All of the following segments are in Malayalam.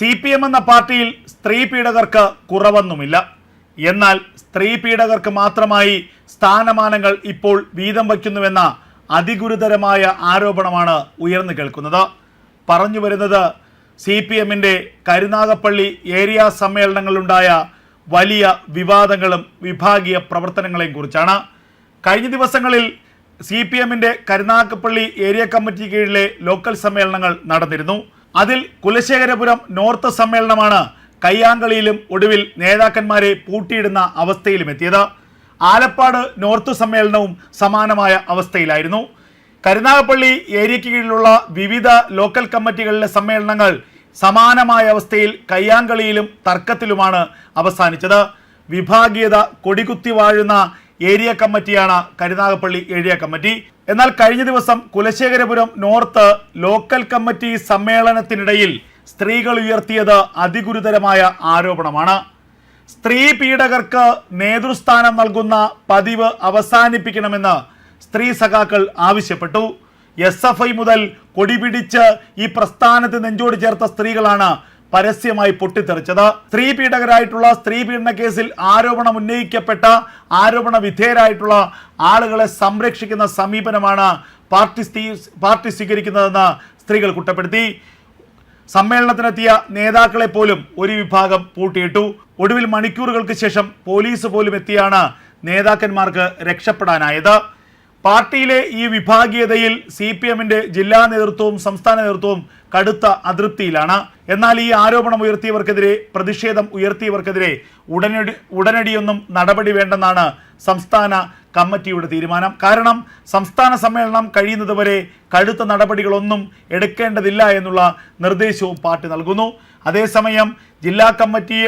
സി പി എം എന്ന പാർട്ടിയിൽ സ്ത്രീ പീഡകർക്ക് കുറവൊന്നുമില്ല. എന്നാൽ സ്ത്രീ പീഡകർക്ക് മാത്രമായി സ്ഥാനമാനങ്ങൾ ഇപ്പോൾ വീതം വയ്ക്കുന്നുവെന്ന അതിഗുരുതരമായ ആരോപണമാണ് ഉയർന്നു കേൾക്കുന്നത്. പറഞ്ഞു വരുന്നത് സി പി എമ്മിന്റെ കരുനാഗപ്പള്ളി ഏരിയ സമ്മേളനങ്ങളിലുണ്ടായ വലിയ വിവാദങ്ങളും വിഭാഗീയ പ്രവർത്തനങ്ങളെയും കുറിച്ചാണ്. കഴിഞ്ഞ ദിവസങ്ങളിൽ സി പി എമ്മിന്റെ കരുനാഗപ്പള്ളി ഏരിയ കമ്മിറ്റി കീഴിലെ ലോക്കൽ സമ്മേളനങ്ങൾ നടന്നിരുന്നു. അതിൽ കുലശേഖരപുരം നോർത്ത് സമ്മേളനമാണ് കയ്യാങ്കളിയിലും ഒടുവിൽ നേതാക്കന്മാരെ പൂട്ടിയിടുന്ന അവസ്ഥയിലും എത്തിയത്. ആലപ്പാട് നോർത്ത് സമ്മേളനവും സമാനമായ അവസ്ഥയിലായിരുന്നു. കരുനാഗപ്പള്ളി ഏരിയയ്ക്ക് കീഴിലുള്ള വിവിധ ലോക്കൽ കമ്മിറ്റികളിലെ സമ്മേളനങ്ങൾ സമാനമായ അവസ്ഥയിൽ കയ്യാങ്കളിയിലും തർക്കത്തിലുമാണ് അവസാനിച്ചത്. വിഭാഗീയത കൊടികുത്തി വാഴുന്ന ഏരിയ കമ്മിറ്റിയാണ് കരുനാഗപ്പള്ളി ഏരിയ കമ്മിറ്റി. എന്നാൽ കഴിഞ്ഞ ദിവസം കുലശേഖരപുരം നോർത്ത് ലോക്കൽ കമ്മിറ്റി സമ്മേളനത്തിനിടയിൽ സ്ത്രീകൾ ഉയർത്തിയത് അതിഗുരുതരമായ ആരോപണമാണ്. സ്ത്രീ പീഡകർക്ക് നേതൃസ്ഥാനം നൽകുന്ന പതിവ് അവസാനിപ്പിക്കണമെന്ന് സ്ത്രീ സഖാക്കൾ ആവശ്യപ്പെട്ടു. എസ് എഫ് ഐ മുതൽ കൊടിപിടിച്ച് ഈ പ്രസ്ഥാനത്ത് നെഞ്ചോട് ചേർത്ത സ്ത്രീകളാണ് പരസ്യമായി പൊട്ടിത്തെറിച്ചത്. സ്ത്രീ പീഡകരായിട്ടുള്ള സ്ത്രീ പീഡന കേസിൽ ആരോപണം ഉന്നയിക്കപ്പെട്ട ആരോപണ വിധേയരായിട്ടുള്ള ആളുകളെ സംരക്ഷിക്കുന്ന സമീപനമാണ് പാർട്ടി പാർട്ടി സ്വീകരിക്കുന്നതെന്ന് സ്ത്രീകൾ കുറ്റപ്പെടുത്തി. സമ്മേളനത്തിനെത്തിയ നേതാക്കളെ പോലും ഒരു വിഭാഗം പൂട്ടിയിട്ടു. ഒടുവിൽ മണിക്കൂറുകൾക്ക് ശേഷം പോലീസ് പോലും എത്തിയാണ് നേതാക്കന്മാർക്ക് രക്ഷപ്പെടാനായത്. പാർട്ടിയിലെ ഈ വിഭാഗീയതയിൽ സി പി എമ്മിന്റെ ജില്ലാ നേതൃത്വവും സംസ്ഥാന നേതൃത്വവും കടുത്ത അതൃപ്തിയിലാണ് എന്നാൽ ഈ ആരോപണം ഉയർത്തിയവർക്കെതിരെ പ്രതിഷേധം ഉയർത്തിയവർക്കെതിരെ ഉടനടി ഉടനടിയൊന്നും നടപടി വേണ്ടെന്നാണ് സംസ്ഥാന കമ്മിറ്റിയുടെ തീരുമാനം. കാരണം സംസ്ഥാന സമ്മേളനം കഴിയുന്നതുവരെ കടുത്ത നടപടികളൊന്നും എടുക്കേണ്ടതില്ല എന്നുള്ള നിർദ്ദേശവും പാർട്ടി നൽകുന്നു. അതേസമയം ജില്ലാ കമ്മിറ്റി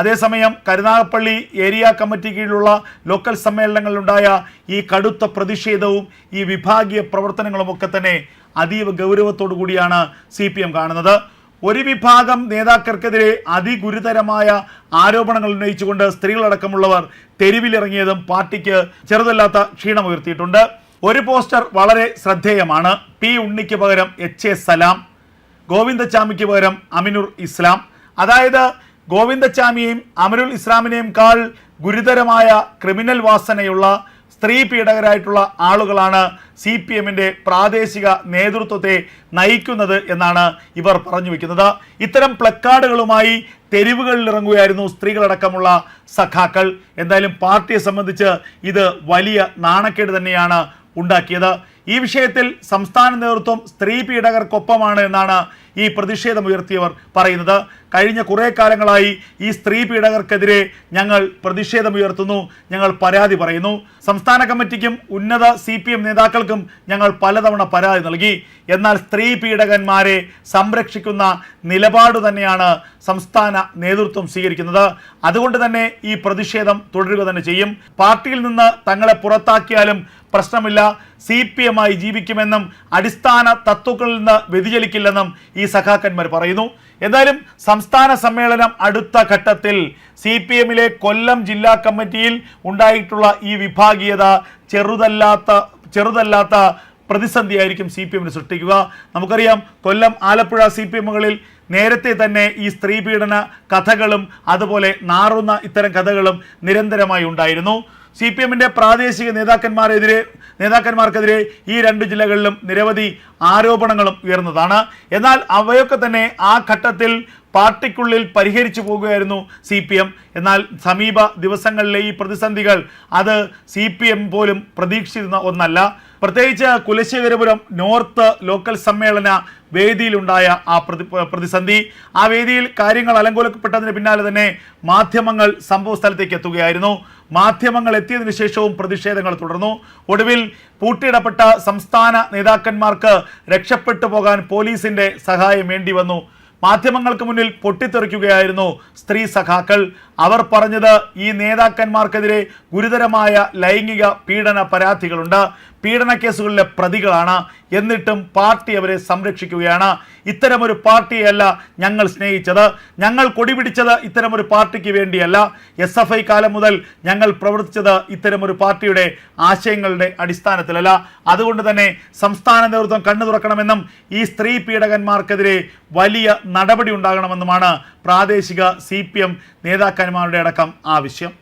അതേസമയം കരുനാഗപ്പള്ളി ഏരിയ കമ്മിറ്റി കീഴിലുള്ള ലോക്കൽ സമ്മേളനങ്ങളിലുണ്ടായ ഈ കടുത്ത പ്രതിഷേധവും ഈ വിഭാഗീയ പ്രവർത്തനങ്ങളുമൊക്കെ തന്നെ അതീവ ഗൗരവത്തോടു കൂടിയാണ് സി പി എം കാണുന്നത്. ഒരു വിഭാഗം നേതാക്കൾക്കെതിരെ അതിഗുരുതരമായ ആരോപണങ്ങൾ ഉന്നയിച്ചുകൊണ്ട് സ്ത്രീകളടക്കമുള്ളവർ തെരുവിലിറങ്ങിയതും പാർട്ടിക്ക് ചെറുതല്ലാത്ത ക്ഷീണമുയർത്തിയിട്ടുണ്ട് ഒരു പോസ്റ്റർ വളരെ ശ്രദ്ധേയമാണ്. പി ഉണ്ണിക്ക് പകരം എച്ച് എ സലാം ഗോവിന്ദച്ചാമിക്ക് പകരം അമിനുർ ഇസ്ലാം. അതായത് ഗോവിന്ദച്ചാമിയെയും അമിനുൽ ഇസ്ലാമിനെയും കാൾ ഗുരുതരമായ ക്രിമിനൽ വാസനയുള്ള സ്ത്രീ പീഡകരായിട്ടുള്ള ആളുകളാണ് സി പി എമ്മിന്റെ പ്രാദേശിക നേതൃത്വത്തെ നയിക്കുന്നത് എന്നാണ് ഇവർ പറഞ്ഞു വയ്ക്കുന്നത് ഇത്തരം പ്ലക്കാർഡുകളുമായി തെരുവുകളിൽ ഇറങ്ങുകയായിരുന്നു സ്ത്രീകളടക്കമുള്ള സഖാക്കൾ. എന്തായാലും പാർട്ടിയെ സംബന്ധിച്ച് ഇത് വലിയ നാണക്കേട് തന്നെയാണ് ഉണ്ടാക്കിയത്. ഈ വിഷയത്തിൽ സംസ്ഥാന നേതൃത്വം സ്ത്രീ പീഡകർക്കൊപ്പമാണ് എന്നാണ് ഈ പ്രതിഷേധമുയർത്തിയവർ പറയുന്നത്. കഴിഞ്ഞ കുറേ കാലങ്ങളായി ഈ സ്ത്രീ പീഡകർക്കെതിരെ ഞങ്ങൾ പ്രതിഷേധമുയർത്തുന്നു ഞങ്ങൾ പരാതി പറയുന്നു. സംസ്ഥാന കമ്മിറ്റിക്കും ഉന്നത സി പി എം നേതാക്കൾക്കും ഞങ്ങൾ പലതവണ പരാതി നൽകി. എന്നാൽ സ്ത്രീ പീഡകന്മാരെ സംരക്ഷിക്കുന്ന നിലപാട് തന്നെയാണ് സംസ്ഥാന നേതൃത്വം സ്വീകരിക്കുന്നത്. അതുകൊണ്ട് തന്നെ ഈ പ്രതിഷേധം തുടരുക തന്നെ ചെയ്യും. പാർട്ടിയിൽ നിന്ന് തങ്ങളെ പുറത്താക്കിയാലും പ്രശ്നമില്ല. സി പി എമ്മായി ജീവിക്കുമെന്നും അടിസ്ഥാന തത്വങ്ങളിൽ നിന്ന് വ്യതിചലിക്കില്ലെന്നും ഈ സഖാക്കന്മാർ പറയുന്നു. എന്തായാലും സംസ്ഥാന സമ്മേളനം അടുത്ത ഘട്ടത്തിൽ സി പി എമ്മിലെ കൊല്ലം ജില്ലാ കമ്മിറ്റിയിൽ ഉണ്ടായിട്ടുള്ള ഈ വിഭാഗീയത ചെറുതല്ലാത്ത ചെറുതല്ലാത്ത പ്രതിസന്ധിയായിരിക്കും സി പി എമ്മിന് സൃഷ്ടിക്കുക. നമുക്കറിയാം കൊല്ലം ആലപ്പുഴ സി പി എമ്മുകളിൽ നേരത്തെ തന്നെ ഈ സ്ത്രീ പീഡന കഥകളും അതുപോലെ നാറുന്ന ഇത്തരം കഥകളും നിരന്തരമായി ഉണ്ടായിരുന്നു. സി പി എമ്മിന്റെ പ്രാദേശിക നേതാക്കന്മാരെതിരെ നേതാക്കന്മാർക്കെതിരെ ഈ രണ്ട് ജില്ലകളിലും നിരവധി ആരോപണങ്ങളും ഉയർന്നതാണ്. എന്നാൽ അവയൊക്കെ തന്നെ ആ ഘട്ടത്തിൽ പാർട്ടിക്കുള്ളിൽ പരിഹരിച്ചു പോകുകയായിരുന്നു സി പി എം എന്നാൽ സമീപ ദിവസങ്ങളിലെ ഈ പ്രതിസന്ധികൾ അത് സി പി എം പോലും പ്രതീക്ഷിച്ചിരുന്ന ഒന്നല്ല. പ്രത്യേകിച്ച് കുലശേഖരപുരം നോർത്ത് ലോക്കൽ സമ്മേളന വേദിയിലുണ്ടായ ആ പ്രതി പ്രതിസന്ധി. ആ വേദിയിൽ കാര്യങ്ങൾ അലങ്കോലപ്പെട്ടതിന് പിന്നാലെ തന്നെ മാധ്യമങ്ങൾ സംഭവ സ്ഥലത്തേക്ക് എത്തുകയായിരുന്നു. മാധ്യമങ്ങൾ എത്തിയതിനു ശേഷവും പ്രതിഷേധങ്ങൾ തുടർന്നു. ഒടുവിൽ പൂട്ടിയിടപ്പെട്ട സംസ്ഥാന നേതാക്കന്മാർക്ക് രക്ഷപ്പെട്ടു പോകാൻ പോലീസിന്റെ സഹായം വേണ്ടി വന്നു. മാധ്യമങ്ങൾക്ക് മുന്നിൽ പൊട്ടിത്തെറിക്കുകയായിരുന്നു സ്ത്രീ സഖാക്കൾ. അവർ പറഞ്ഞത് ഈ നേതാക്കന്മാർക്കെതിരെ ഗുരുതരമായ ലൈംഗിക പീഡന പരാതികളുണ്ട്. പീഡന കേസുകളിലെ പ്രതികളാണ്. എന്നിട്ടും പാർട്ടി അവരെ സംരക്ഷിക്കുകയാണ്. ഇത്തരമൊരു പാർട്ടിയല്ല ഞങ്ങൾ സ്നേഹിച്ചത്. ഞങ്ങൾ കൊടിപിടിച്ചത് ഇത്തരമൊരു പാർട്ടിക്ക് വേണ്ടിയല്ല. എസ് എഫ് ഐ കാലം മുതൽ ഞങ്ങൾ പ്രവർത്തിച്ചത് ഇത്തരമൊരു പാർട്ടിയുടെ ആശയങ്ങളുടെ അടിസ്ഥാനത്തിലല്ല. അതുകൊണ്ട് തന്നെ സംസ്ഥാന നേതൃത്വം കണ്ണു തുറക്കണമെന്നും ഈ സ്ത്രീ പീഡകന്മാർക്കെതിരെ വലിയ നടപടി ഉണ്ടാകണമെന്നുമാണ് പ്രാദേശിക സി നേതാക്കന്മാരുടെ അടക്കം ആവശ്യം.